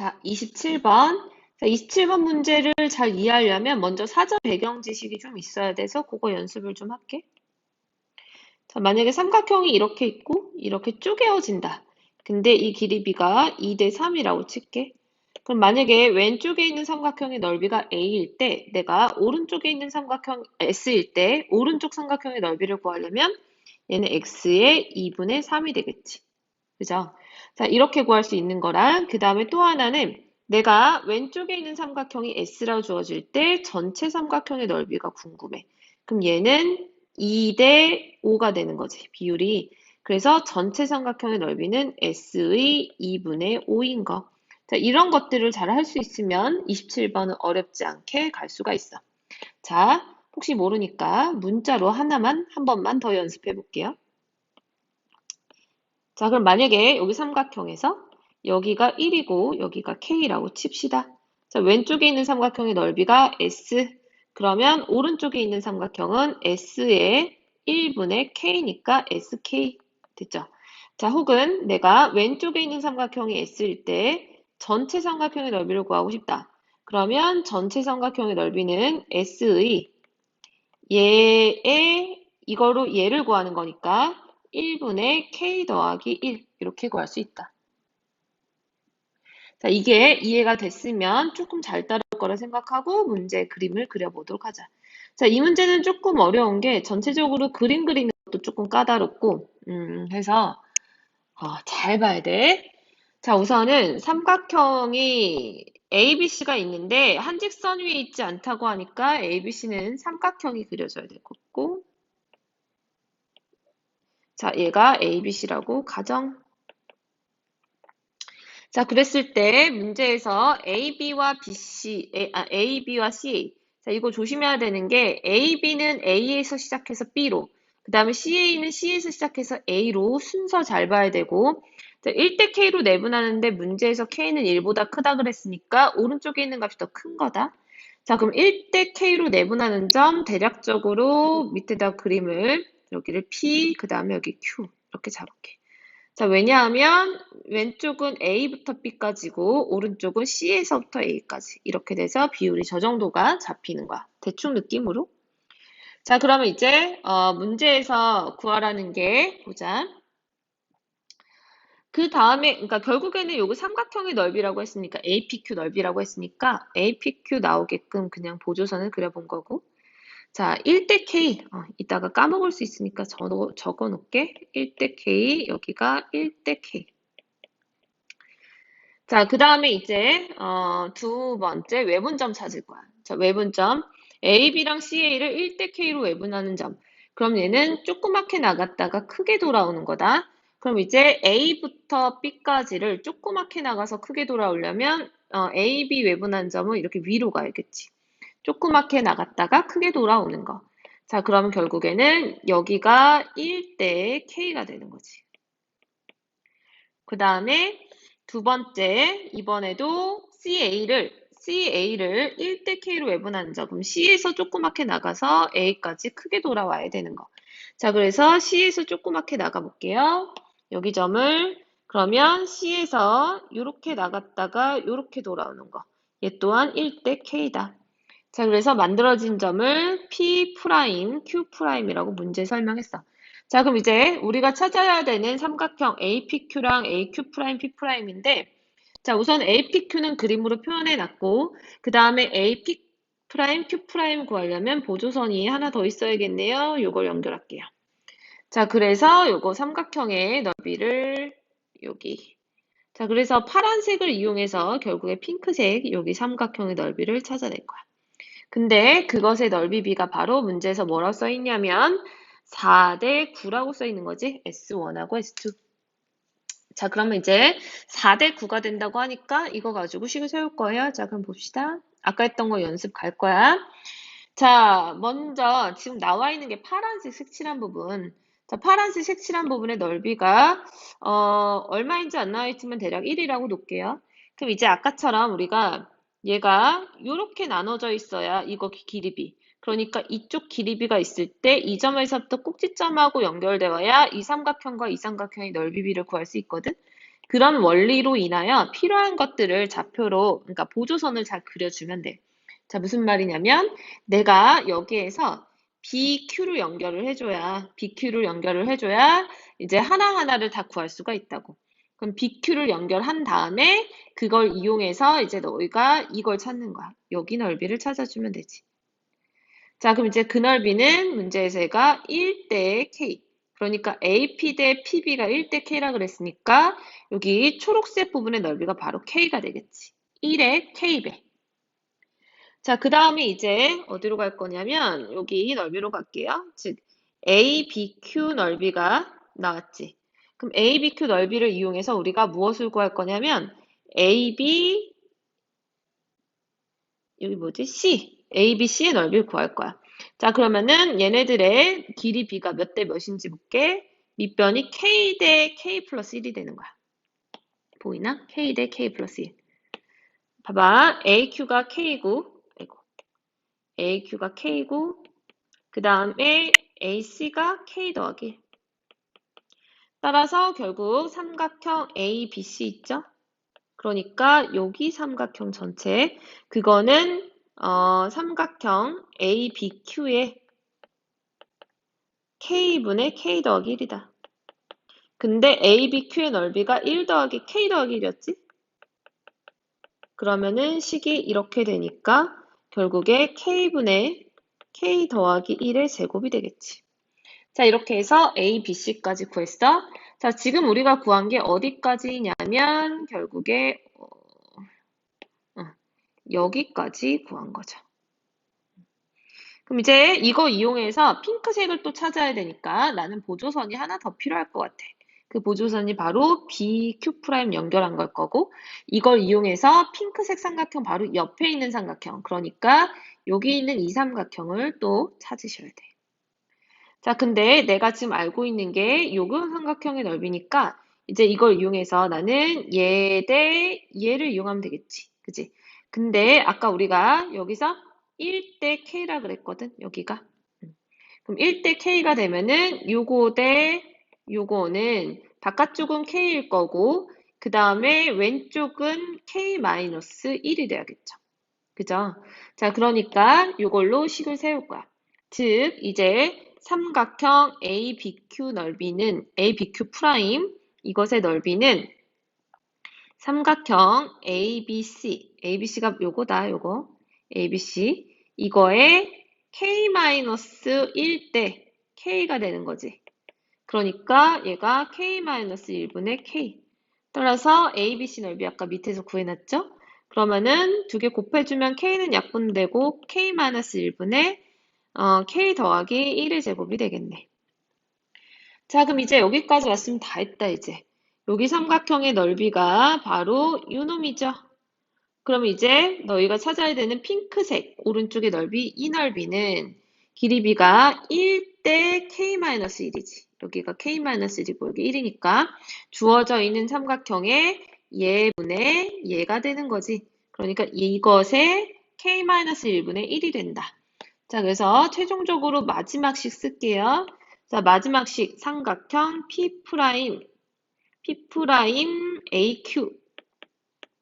자, 27번. 자, 27번 문제를 잘 이해하려면 먼저 사전 배경 지식이 좀 있어야 돼서 그거 연습을 좀 할게. 자, 만약에 삼각형이 이렇게 있고 이렇게 쪼개어진다. 근데 이 길이 b가 2대 3이라고 칠게. 그럼 만약에 왼쪽에 있는 삼각형의 넓이가 a일 때 내가 오른쪽에 있는 삼각형 s일 때 오른쪽 삼각형의 넓이를 구하려면 얘는 x의 2분의 3이 되겠지. 그죠? 자, 이렇게 구할 수 있는 거랑 그 다음에 또 하나는 내가 왼쪽에 있는 삼각형이 S라고 주어질 때 전체 삼각형의 넓이가 궁금해. 그럼 얘는 2 대 5가 되는 거지, 비율이. 그래서 전체 삼각형의 넓이는 S의 2분의 5인 거. 자, 이런 것들을 잘 할 수 있으면 27번은 어렵지 않게 갈 수가 있어. 자, 혹시 모르니까 문자로 하나만 한 번만 더 연습해 볼게요. 자, 그럼 만약에 여기 삼각형에서 여기가 1이고 여기가 K라고 칩시다. 자, 왼쪽에 있는 삼각형의 넓이가 S. 그러면 오른쪽에 있는 삼각형은 S의 1분의 K니까 SK. 됐죠? 자, 혹은 내가 왼쪽에 있는 삼각형이 S일 때 전체 삼각형의 넓이를 구하고 싶다. 그러면 전체 삼각형의 넓이는 S의 얘의 이거로 얘를 구하는 거니까 1분의 k 더하기 1 이렇게 구할 수 있다. 자, 이게 이해가 됐으면 조금 잘 따라올 거라 생각하고 문제 그림을 그려보도록 하자. 자, 이 문제는 조금 어려운 게 전체적으로 그림 그리는 것도 조금 까다롭고 음, 해서 어, 잘 봐야 돼. 자, 우선은 삼각형이 ABC가 있는데 한직선 위에 있지 않다고 하니까 ABC는 삼각형이 그려져야 되겠고 자, 얘가 ABC라고 가정. 자, 그랬을 때 문제에서 AB와 BC, A, 아, AB와 CA. 자, 이거 조심해야 되는 게 AB는 A에서 시작해서 B로, 그 다음에 CA는 C에서 시작해서 A로 순서 잘 봐야 되고, 자, 1대 K로 내분하는데 문제에서 K는 1보다 크다 그랬으니까 오른쪽에 있는 값이 더 큰 거다. 자, 그럼 1대 K로 내분하는 점 대략적으로 밑에다 그림을 여기를 P, 그 다음에 여기 Q 이렇게 잡을게. 자, 왜냐하면 왼쪽은 A부터 B까지고 오른쪽은 C에서부터 A까지 이렇게 돼서 비율이 저 정도가 잡히는 거야. 대충 느낌으로. 자, 그러면 이제 어, 문제에서 구하라는 게 보자. 그 다음에 그러니까 결국에는 요거 삼각형의 넓이라고 했으니까 APQ 넓이라고 했으니까 APQ 나오게끔 그냥 보조선을 그려본 거고 자, 1대 K. 어, 이따가 까먹을 수 있으니까 적어, 적어 놓을게. 1대 K. 여기가 1대 K. 자, 그 다음에 이제 어, 두 번째 외분점 찾을 거야. 자, 외분점. AB랑 CA를 1대 K로 외분하는 점. 그럼 얘는 조그맣게 나갔다가 크게 돌아오는 거다. 그럼 이제 A부터 B까지를 조그맣게 나가서 크게 돌아오려면 어, AB 외분한 점은 이렇게 위로 가야겠지. 조그맣게 나갔다가 크게 돌아오는 거. 자, 그러면 결국에는 여기가 1대 K가 되는 거지. 그 다음에 두 번째, 이번에도 CA를, CA를 1대 K로 외분하는 점. 그럼 C에서 조그맣게 나가서 A까지 크게 돌아와야 되는 거. 자, 그래서 C에서 조그맣게 나가 볼게요. 여기 점을, 그러면 C에서 이렇게 나갔다가 이렇게 돌아오는 거. 얘 또한 1대 K다. 자, 그래서 만들어진 점을 P 프라임, Q 프라임이라고 문제 설명했어. 자, 그럼 이제 우리가 찾아야 되는 삼각형 APQ랑 AQ 프라임, P 프라임인데, 자, 우선 APQ는 그림으로 표현해 놨고, 그 다음에 AP 프라임, Q 프라임 구하려면 보조선이 하나 더 있어야겠네요. 요걸 연결할게요. 자, 그래서 요거 삼각형의 넓이를 여기. 자, 그래서 파란색을 이용해서 결국에 핑크색 여기 삼각형의 넓이를 찾아낼 거야. 근데 그것의 넓이 비가 바로 문제에서 뭐라고 써 있냐면 4대 9라고 써 있는 거지. S1하고 S2. 자, 그러면 이제 4대 9가 된다고 하니까 이거 가지고 식을 세울 거예요. 자, 그럼 봅시다. 아까 했던 거 연습 갈 거야. 자, 먼저 지금 나와 있는 게 파란색 색칠한 부분. 자, 파란색 색칠한 부분의 넓이가 어, 얼마인지 안 나와 있지만 대략 1이라고 놓을게요. 그럼 이제 아까처럼 우리가 얘가 이렇게 나눠져 있어야 이거 길이비. 그러니까 이쪽 길이비가 있을 때 이 점에서부터 꼭지점하고 연결되어야 이 삼각형과 이 삼각형의 넓이비를 구할 수 있거든. 그런 원리로 인하여 필요한 것들을 좌표로, 그러니까 보조선을 잘 그려주면 돼. 자, 무슨 말이냐면 내가 여기에서 BQ를 연결을 해줘야, BQ를 연결을 해줘야 이제 하나하나를 다 구할 수가 있다고. 그럼 BQ를 연결한 다음에 그걸 이용해서 이제 너희가 이걸 찾는 거야. 여기 넓이를 찾아주면 되지. 자, 그럼 이제 그 넓이는 문제에서 얘가 1대 K. 그러니까 AP 대 PB가 1대 K라 그랬으니까 여기 초록색 부분의 넓이가 바로 K가 되겠지. 1의 K배. 자, 그 다음에 이제 어디로 갈 거냐면 여기 넓이로 갈게요. 즉 ABQ 넓이가 나왔지. 그럼 ABQ 넓이를 이용해서 우리가 무엇을 구할 거냐면 AB 여기 뭐지? C. ABC의 넓이를 구할 거야. 자, 그러면은 얘네들의 길이 B가 몇 대 몇인지 볼게. 밑변이 K 대 K 플러스 1이 되는 거야. 보이나? K 대 K 플러스 1. 봐봐. AQ가 K고, 아이고. AQ가 K고, 그 다음에 AC가 K 더하기 1. 따라서 결국 삼각형 ABC 있죠? 그러니까 여기 삼각형 전체, 그거는 어, 삼각형 ABQ의 K분의 K 더하기 1이다. 근데 ABQ의 넓이가 1 더하기 K 더하기 1이었지? 그러면은 식이 이렇게 되니까 결국에 K분의 K 더하기 1의 제곱이 되겠지. 자, 이렇게 해서 A, B, C까지 구했어. 자, 지금 우리가 구한 게 어디까지냐면 결국에 어, 어, 여기까지 구한 거죠. 그럼 이제 이거 이용해서 핑크색을 또 찾아야 되니까 나는 보조선이 하나 더 필요할 것 같아. 그 보조선이 바로 BQ 프라임 연결한 걸 거고 이걸 이용해서 핑크색 삼각형 바로 옆에 있는 삼각형 그러니까 여기 있는 이 삼각형을 또 찾으셔야 돼. 자, 근데 내가 지금 알고 있는 게 요금 삼각형의 넓이니까 이제 이걸 이용해서 나는 얘 대 얘를 이용하면 되겠지. 그지? 근데 아까 우리가 여기서 1대 K라 그랬거든. 여기가. 음. 그럼 1대 K가 되면은 요거 대 요거는 바깥쪽은 K일 거고 그 다음에 왼쪽은 K-1이 돼야겠죠. 그죠? 자, 그러니까 요걸로 식을 세울 거야. 즉, 이제 삼각형 ABQ 넓이는 ABQ 프라임. 이것의 넓이는 삼각형 ABC ABC가 요거다 요거. ABC 이거의 K-1 대 K가 되는 거지. 그러니까 얘가 K-1분의 K. 따라서 ABC 넓이 아까 밑에서 구해놨죠? 그러면은 두 개 곱해주면 K는 약분되고 K-1분의 어, k 더하기 1의 제곱이 되겠네. 자, 그럼 이제 여기까지 왔으면 다 했다, 이제. 여기 삼각형의 넓이가 바로 이 놈이죠. 그럼 이제 너희가 찾아야 되는 핑크색 오른쪽의 넓이, 이 넓이는 길이 b가 1대 k-1이지. 여기가 k-1이고 여기 1이니까 주어져 있는 삼각형의 예분의 예가 되는 거지. 그러니까 이것의 k-1분의 1이 된다. 자, 그래서 최종적으로 마지막식 쓸게요. 자, 마지막식 삼각형 P 프라임, P 프라임 AQ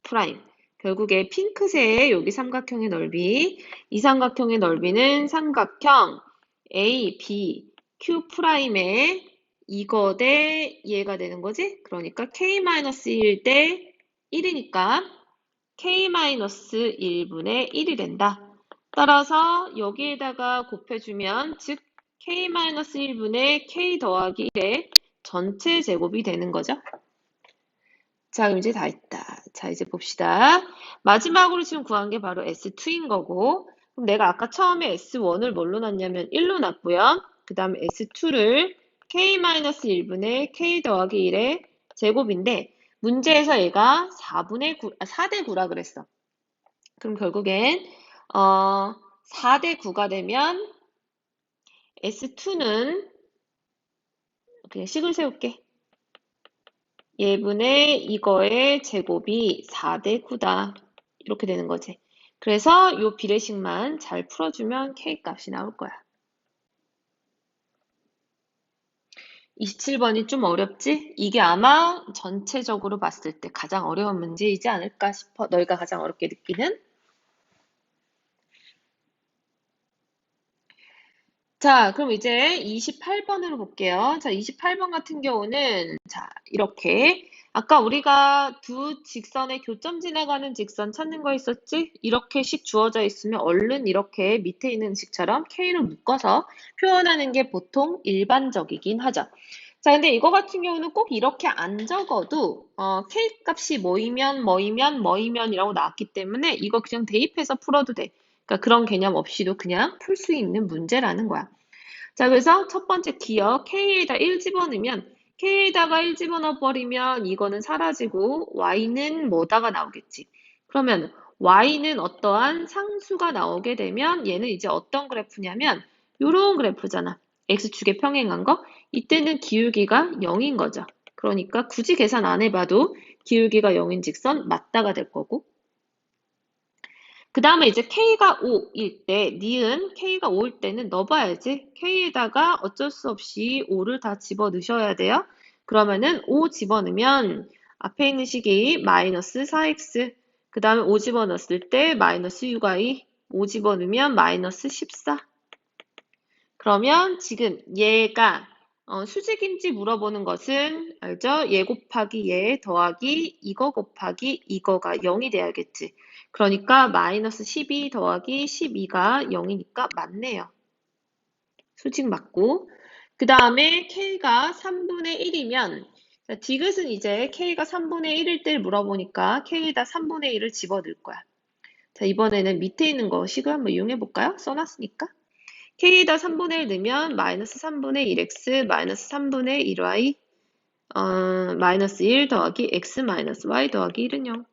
프라임. 결국에 핑크색 여기 삼각형의 넓이, 이 삼각형의 넓이는 삼각형 A, B, Q 프라임의 이거 대 얘가 되는 거지? 그러니까 K-1 대 1이니까 K-1분의 1이 된다. 따라서 여기에다가 곱해주면 즉 k-1분의 k 더하기 1의 전체 제곱이 되는 거죠. 자, 그럼 이제 다 했다. 자, 이제 봅시다. 마지막으로 지금 구한 게 바로 S2인 거고 그럼 내가 아까 처음에 S1을 뭘로 놨냐면 1로 놨고요. 그 다음에 S2를 k-1분의 k 더하기 1의 제곱인데 문제에서 얘가 4분의 9, 아, 4대 9라 그랬어. 그럼 결국엔 어, 4대 9가 되면 S2는 그냥 식을 세울게. 예분의 이거의 제곱이 4대 9다. 이렇게 되는 거지. 그래서 이 비례식만 잘 풀어주면 K 값이 나올 거야. 27번이 좀 어렵지? 이게 아마 전체적으로 봤을 때 가장 어려운 문제이지 않을까 싶어. 너희가 가장 어렵게 느끼는. 자, 그럼 이제 28번으로 볼게요. 자, 28번 같은 경우는, 자, 이렇게. 아까 우리가 두 직선의 교점 지나가는 직선 찾는 거 있었지? 이렇게씩 주어져 있으면 얼른 이렇게 밑에 있는 식처럼 K로 묶어서 표현하는 게 보통 일반적이긴 하죠. 자, 근데 이거 같은 경우는 꼭 이렇게 안 적어도 어, K 값이 모이면 모이면 모이면이라고 나왔기 때문에 이거 그냥 대입해서 풀어도 돼. 그러니까 그런 개념 없이도 그냥 풀 수 있는 문제라는 거야. 자, 그래서 첫 번째 기억 K에다 1 집어넣으면 K에다가 1 집어넣어 버리면 이거는 사라지고 Y는 뭐다가 나오겠지. 그러면 Y는 어떠한 상수가 나오게 되면 얘는 이제 어떤 그래프냐면 요런 그래프잖아. X축에 평행한 거. 이때는 기울기가 0인 거죠. 그러니까 굳이 계산 안 해봐도 기울기가 0인 직선 맞다가 될 거고 그 다음에 이제 K가 5일 때, 니은 K가 5일 때는 넣어봐야지. K에다가 어쩔 수 없이 5를 다 집어 넣으셔야 돼요. 그러면은 5 집어넣으면 앞에 있는 식이 마이너스 4x, 그 다음에 5 집어넣었을 때 마이너스 6y, 5 집어넣으면 마이너스 14. 그러면 지금 얘가 어, 수직인지 물어보는 것은 알죠? 얘 곱하기 얘 더하기 이거 곱하기 이거가 0이 돼야겠지. 그러니까 마이너스 12 더하기 12가 0이니까 맞네요. 수직 맞고 그 다음에 k가 3분의 1이면 디귿은 이제 k가 3분의 1일 때 물어보니까 k에다 3분의 1을 집어넣을 거야. 자 이번에는 밑에 있는 거 식을 한번 이용해 볼까요? 써놨으니까 k에다 3분의 1 넣으면 마이너스 3분의 1x 마이너스 3분의 1y 어, 마이너스 1 더하기 x 마이너스 y 더하기 1은 0.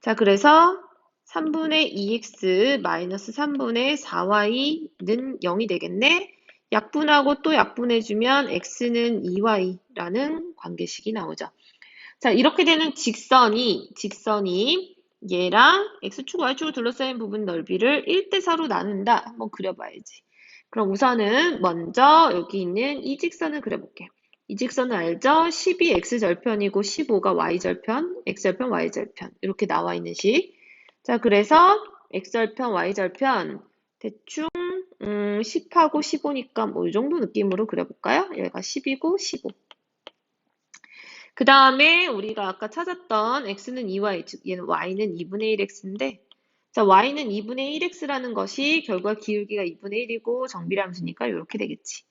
자, 그래서 3분의 2x 마이너스 3분의 4y는 0이 되겠네. 약분하고 또 약분해주면 x는 2y라는 관계식이 나오죠. 자, 이렇게 되는 직선이, 직선이 얘랑 x축, y축을 둘러싸인 부분 넓이를 1대4로 나눈다. 한번 그려봐야지. 그럼 우선은 먼저 여기 있는 이 직선을 그려볼게. 이 직선은 알죠? 12 x절편이고 15가 y절편, x절편, y절편 이렇게 나와 있는 식. 자, 그래서 x절편, y절편 대충 음, 10하고 15니까 뭐 이 정도 느낌으로 그려볼까요? 얘가 10이고 15. 그 다음에 우리가 아까 찾았던 x는 2y, 즉 얘는 y는 2분의 1x인데 자, y는 2분의 1x라는 것이 결과 기울기가 2분의 1이고 정비함수니까 이렇게 되겠지.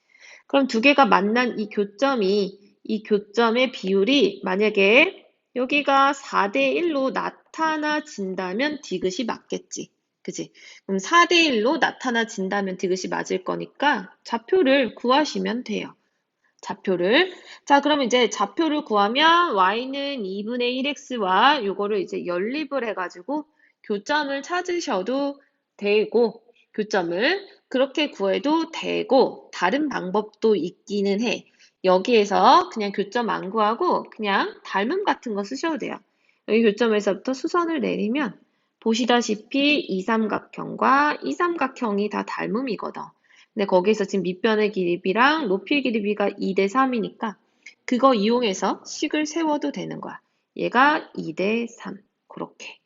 그럼 두 개가 만난 이 교점이 이 교점의 비율이 만약에 여기가 4대 1로 나타나진다면 디귿이 맞겠지. 그지? 그럼 4대 1로 나타나진다면 디귿이 맞을 거니까 좌표를 구하시면 돼요. 좌표를. 자, 그럼 이제 좌표를 구하면 y는 2분의 1x와 요거를 이제 연립을 해가지고 교점을 찾으셔도 되고, 교점을 그렇게 구해도 되고, 다른 방법도 있기는 해. 여기에서 그냥 교점 안 구하고 그냥 닮음 같은 거 쓰셔도 돼요. 여기 교점에서부터 수선을 내리면 보시다시피 이 삼각형과 이 삼각형이 다 닮음이거든. 근데 거기서 지금 밑변의 길이랑 높이 길이가 2대 3이니까 그거 이용해서 식을 세워도 되는 거야. 얘가 2대 3. 그렇게.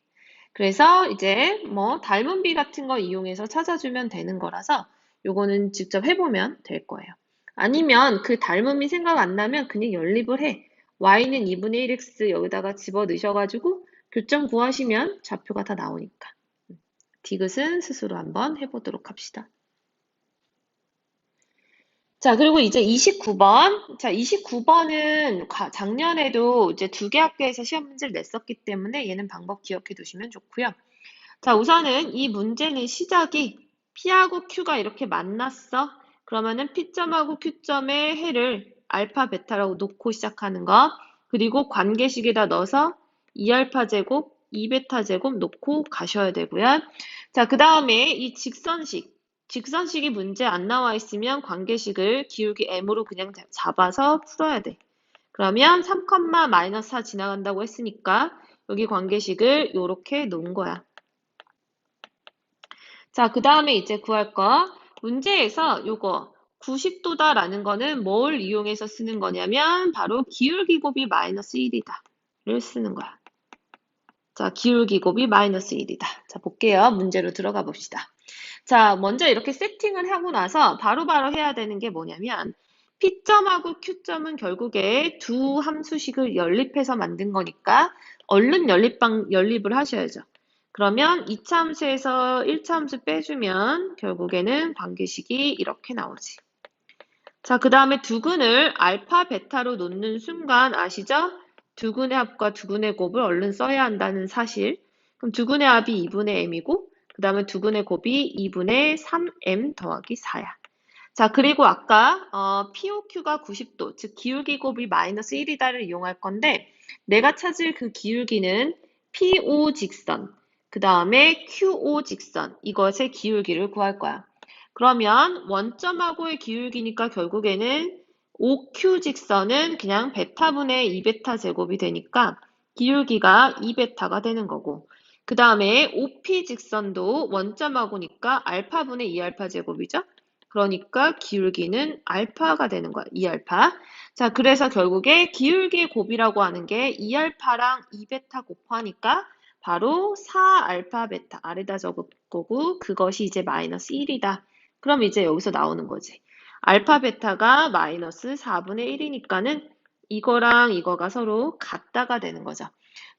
그래서 이제 뭐 닮은 비 같은 거 이용해서 찾아주면 되는 거라서 요거는 직접 해보면 될 거예요. 아니면 그 닮음이 생각 안 나면 그냥 연립을 해. y는 2분의 1x 여기다가 집어 넣으셔가지고 교점 구하시면 좌표가 다 나오니까. 디귿은 스스로 한번 해보도록 합시다. 자, 그리고 이제 29번. 자, 29번은 작년에도 이제 두 개 학교에서 시험 문제를 냈었기 때문에 얘는 방법 기억해 두시면 좋고요. 자, 우선은 이 문제는 시작이 P하고 Q가 이렇게 만났어. 그러면은 P점하고 Q점의 해를 알파, 베타라고 놓고 시작하는 거. 그리고 관계식에다 넣어서 2알파 제곱, 2베타 제곱 놓고 가셔야 되고요. 자, 그 다음에 이 직선식. 직선식이 문제 안 나와 있으면 관계식을 기울기 m으로 그냥 잡아서 풀어야 돼. 그러면 3, 마이너스 4 지나간다고 했으니까 여기 관계식을 이렇게 놓은 거야. 자, 그 다음에 이제 구할 거. 문제에서 요거 90도다라는 거는 뭘 이용해서 쓰는 거냐면 바로 기울기곱이 마이너스 1이다를 쓰는 거야. 자, 기울기곱이 마이너스 1이다. 자, 볼게요. 문제로 들어가 봅시다. 자, 먼저 이렇게 세팅을 하고 나서 바로 바로 해야 되는 게 뭐냐면 P점하고 Q점은 결국에 두 함수식을 연립해서 만든 거니까 얼른 연립방, 연립을 하셔야죠. 그러면 2차 함수에서 1차 함수 빼주면 결국에는 관계식이 이렇게 나오지. 자, 그 다음에 두근을 알파, 베타로 놓는 순간 아시죠? 두근의 합과 두근의 곱을 얼른 써야 한다는 사실. 그럼 두근의 합이 2분의 m이고 그 다음에 두근의 곱이 2분의 3m 더하기 4야. 자, 그리고 아까 어, POQ가 90도, 즉 기울기 곱이 마이너스 1이다를 이용할 건데 내가 찾을 그 기울기는 PO 직선, 그 다음에 QO 직선, 이것의 기울기를 구할 거야. 그러면 원점하고의 기울기니까 결국에는 OQ 직선은 그냥 베타분의 2베타 제곱이 되니까 기울기가 2베타가 되는 거고 그 다음에 OP 직선도 원점하고니까 알파분의 2알파 제곱이죠. 그러니까 기울기는 알파가 되는 거야. 2알파. 자, 그래서 결국에 기울기의 곱이라고 하는 게 2알파랑 2베타 곱하니까 바로 4알파 베타 아래다 적을 거고 그것이 이제 마이너스 1이다. 그럼 이제 여기서 나오는 거지. 알파 베타가 마이너스 4분의 1이니까는 이거랑 이거가 서로 같다가 되는 거죠.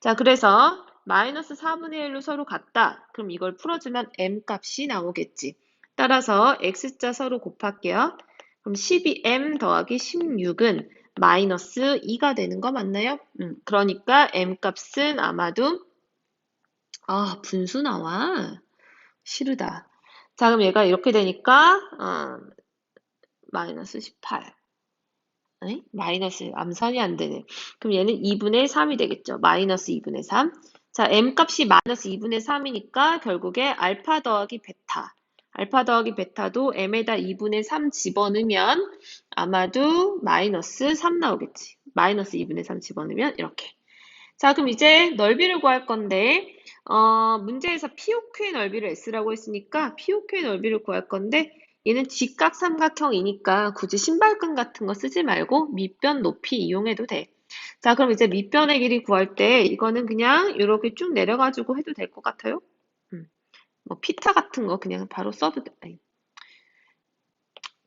자, 그래서 마이너스 4분의 1로 서로 같다. 그럼 이걸 풀어주면 m 값이 나오겠지. 따라서 x자 서로 곱할게요. 그럼 12m 더하기 16은 마이너스 2가 되는 거 맞나요? 음, 그러니까 m 값은 아마도 아 분수 나와. 싫으다. 자, 그럼 얘가 이렇게 되니까 어, 마이너스 18. 아니, 마이너스 암산이 안 되네. 그럼 얘는 2분의 3이 되겠죠. 마이너스 2분의 3. 자, m 값이 마이너스 2분의 3이니까 결국에 알파 더하기 베타. 알파 더하기 베타도 m에다 2분의 3 집어넣으면 아마도 마이너스 3 나오겠지. 마이너스 2분의 3 집어넣으면 이렇게. 자, 그럼 이제 넓이를 구할 건데 어, 문제에서 POQ의 넓이를 S라고 했으니까 POQ의 넓이를 구할 건데 얘는 직각 삼각형이니까 굳이 신발끈 같은 거 쓰지 말고 밑변 높이 이용해도 돼. 자, 그럼 이제 밑변의 길이 구할 때 이거는 그냥 이렇게 쭉 내려가지고 해도 될 것 같아요. 음. 뭐 피타 같은 거 그냥 바로 써도 돼.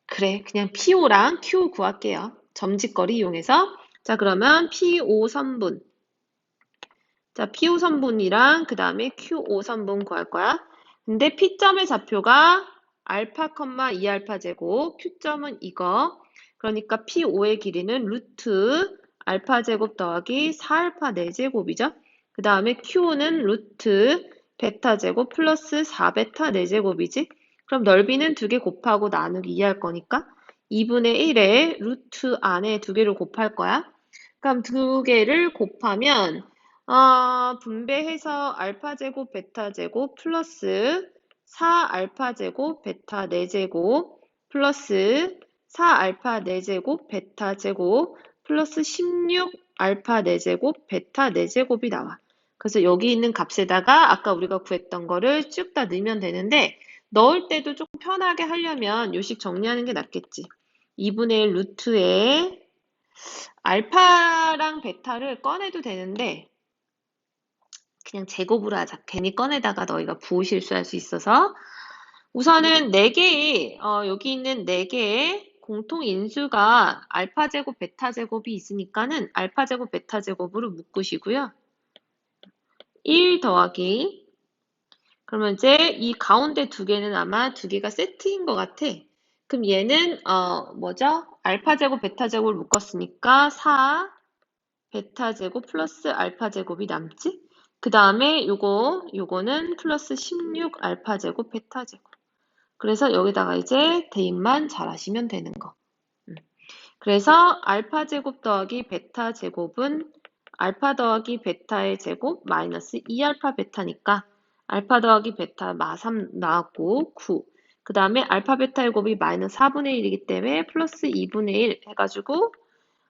그래, 그냥 PO랑 Q 구할게요. 점직거리 이용해서. 자, 그러면 PO 선분. 자, PO 선분이랑 그 다음에 QO 선분 구할 거야. 근데 P점의 좌표가 알파, 2알파 제곱, Q점은 이거. 그러니까 P5의 길이는 루트 알파 제곱 더하기 4알파 4제곱이죠. 그 다음에 Q는 루트 베타 제곱 플러스 4베타 4제곱이지. 그럼 넓이는 두 개 곱하고 나누기 2할 거니까 2분의 1에 루트 안에 두 개를 곱할 거야. 그럼 두 개를 곱하면 어, 분배해서 알파 제곱 베타 제곱 플러스 4알파 제곱 베타 4제곱 플러스 4알파 4제곱 베타 제곱 플러스 16알파 4제곱 베타 4제곱이 나와. 그래서 여기 있는 값에다가 아까 우리가 구했던 거를 쭉 다 넣으면 되는데 넣을 때도 조금 편하게 하려면 요식 정리하는 게 낫겠지. 2분의 1 루트에 알파랑 베타를 꺼내도 되는데 그냥 제곱으로 하자. 괜히 꺼내다가 너희가 부호 실수할 수 있어서 우선은 4개의 어, 여기 있는 4개의 공통 인수가 알파 제곱, 베타 제곱이 있으니까는 알파 제곱, 베타 제곱으로 묶으시고요. 1 더하기 그러면 이제 이 가운데 두 개는 아마 두 개가 세트인 것 같아. 그럼 얘는 어 뭐죠? 알파 제곱, 베타 제곱을 묶었으니까 4 베타 제곱 플러스 알파 제곱이 남지? 그 다음에 요거, 요거는 플러스 16 알파 제곱 베타 제곱. 그래서 여기다가 이제 대입만 잘 하시면 되는 거. 음. 그래서 알파 제곱 더하기 베타 제곱은 알파 더하기 베타의 제곱 마이너스 2알파 베타니까 알파 더하기 베타 마 3 나왔고 9. 그 다음에 알파 베타의 곱이 마이너스 4분의 1이기 때문에 플러스 2분의 1 해가지고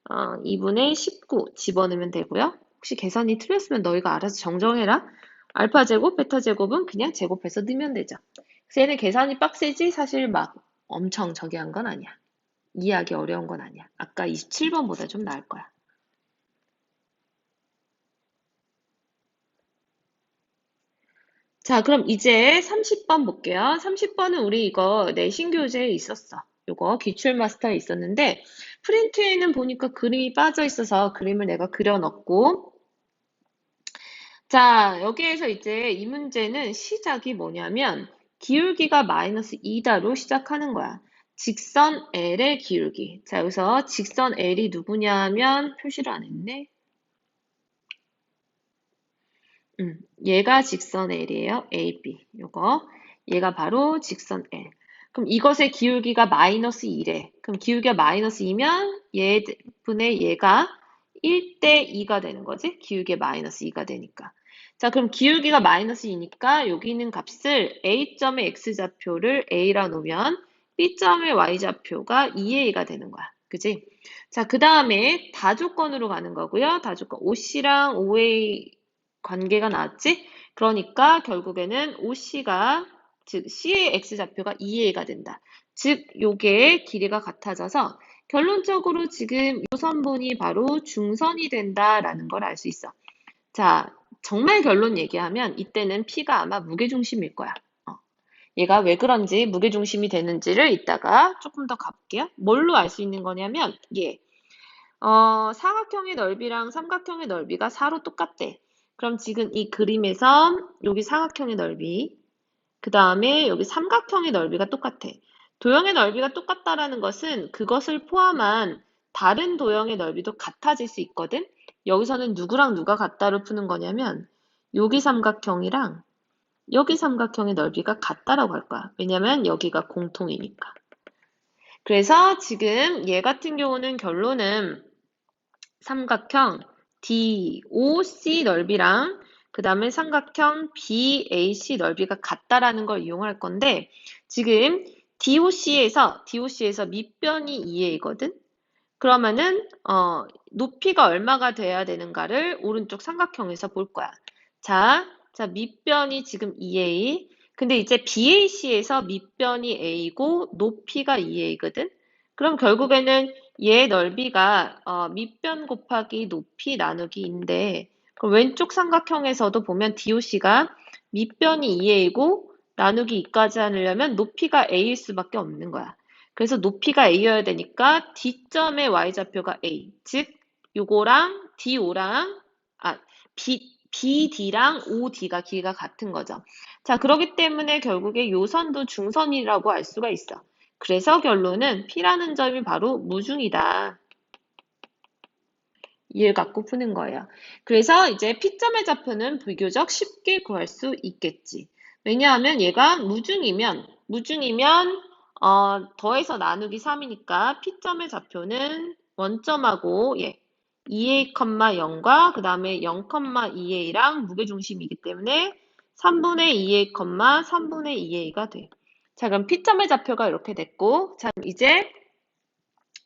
어, 2분의 19 집어넣으면 되고요. 혹시 계산이 틀렸으면 너희가 알아서 정정해라. 알파 제곱, 베타 제곱은 그냥 제곱해서 넣으면 되죠. 그래서 얘는 계산이 빡세지 사실 막 엄청 저기 한 건 아니야. 이해하기 어려운 건 아니야. 아까 27번보다 좀 나을 거야. 자, 그럼 이제 30번 볼게요. 30번은 우리 이거 내신 교재에 있었어. 요거 기출 마스터에 있었는데 프린트에는 보니까 그림이 빠져 있어서 그림을 내가 그려 넣고 자, 여기에서 이제 이 문제는 시작이 뭐냐면 기울기가 마이너스 2다로 시작하는 거야. 직선 L의 기울기. 자, 여기서 직선 L이 누구냐 하면 표시를 안 했네. 음, 얘가 직선 L이에요. AB. 요거. 얘가 바로 직선 L. 그럼 이것의 기울기가 마이너스 2래. 그럼 기울기가 마이너스 2면 얘분의 얘가 1대 2가 되는 거지? 기울기가 마이너스 2가 되니까. 자, 그럼 기울기가 마이너스 2니까 여기 있는 값을 A점의 X좌표를 A라 놓으면 B점의 Y좌표가 2A가 되는 거야. 그지? 자, 그 다음에 다조건으로 가는 거고요. 다조건 OC랑 OA 관계가 나왔지? 그러니까 결국에는 OC가 즉 C의 X좌표가 2A가 된다. 즉 요게 길이가 같아져서 결론적으로 지금 요 선분이 바로 중선이 된다라는 걸 알 수 있어. 자, 정말 결론 얘기하면 이때는 P가 아마 무게중심일 거야. 어. 얘가 왜 그런지 무게중심이 되는지를 이따가 조금 더 가볼게요. 뭘로 알 수 있는 거냐면 얘. 어, 사각형의 넓이랑 삼각형의 넓이가 4로 똑같대. 그럼 지금 이 그림에서 여기 사각형의 넓이, 그 다음에 여기 삼각형의 넓이가 똑같아. 도형의 넓이가 똑같다라는 것은 그것을 포함한 다른 도형의 넓이도 같아질 수 있거든. 여기서는 누구랑 누가 같다를 푸는 거냐면 여기 삼각형이랑 여기 삼각형의 넓이가 같다라고 할 거야. 왜냐면 여기가 공통이니까. 그래서 지금 얘 같은 경우는 결론은 삼각형 DOC 넓이랑 그 다음에 삼각형 BAC 넓이가 같다라는 걸 이용할 건데 지금 DOC에서 DOC에서 밑변이 2A거든. 그러면은 어, 높이가 얼마가 돼야 되는가를 오른쪽 삼각형에서 볼 거야. 자, 자 밑변이 지금 2A. 근데 이제 BAC에서 밑변이 A고 높이가 2A거든. 그럼 결국에는 얘 넓이가 어, 밑변 곱하기 높이 나누기인데 왼쪽 삼각형에서도 보면 DOC가 밑변이 2A고 나누기 2까지 하려면 높이가 A일 수밖에 없는 거야. 그래서 높이가 A여야 되니까 D점의 Y좌표가 A. 즉 요거랑 DO랑 아 B, BD랑 OD가 길이가 같은 거죠. 자, 그렇기 때문에 결국에 요 선도 중선이라고 알 수가 있어. 그래서 결론은 P라는 점이 바로 무중이다. 이를 갖고 푸는 거예요. 그래서 이제 P점의 좌표는 비교적 쉽게 구할 수 있겠지. 왜냐하면 얘가 무중이면 무중이면 어, 더해서 나누기 3이니까 P점의 좌표는 원점하고 예, 2a,0과 그 다음에 0,2a랑 무게중심이기 때문에 3분의 2a, 3분의 2a가 돼. 자, 그럼 P점의 좌표가 이렇게 됐고, 자, 이제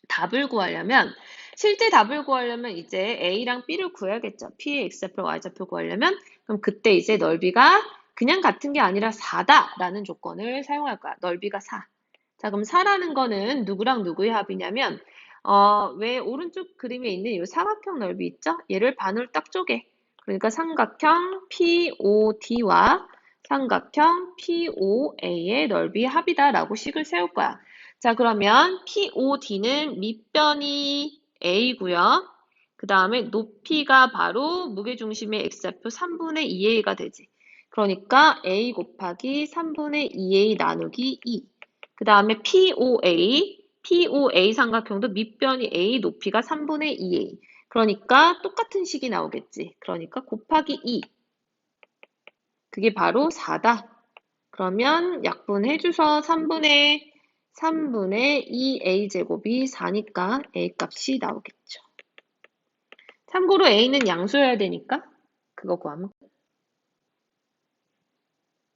답을 구하려면, 실제 답을 구하려면 이제 A랑 B를 구해야겠죠. P의 X좌표, Y좌표 구하려면, 그럼 그때 이제 넓이가 그냥 같은 게 아니라 4다라는 조건을 사용할 거야. 넓이가 4. 자, 그럼 4라는 거는 누구랑 누구의 합이냐면, 어, 왜 오른쪽 그림에 있는 이 사각형 넓이 있죠? 얘를 반으로 딱 쪼개. 그러니까 삼각형 POD와 삼각형 POA의 넓이 합이다라고 식을 세울 거야. 자, 그러면 POD는 밑변이 A고요. 그 다음에 높이가 바로 무게중심의 X좌표 3분의 2A가 되지. 그러니까 A 곱하기 3분의 2A 나누기 2. 그 다음에 POA, POA 삼각형도 밑변이 A, 높이가 3분의 2A. 그러니까 똑같은 식이 나오겠지. 그러니까 곱하기 2. 그게 바로 4다. 그러면 약분해줘서 3분의 3분의 2a 제곱이 4니까 a 값이 나오겠죠. 참고로 a는 양수여야 되니까 그거 구하면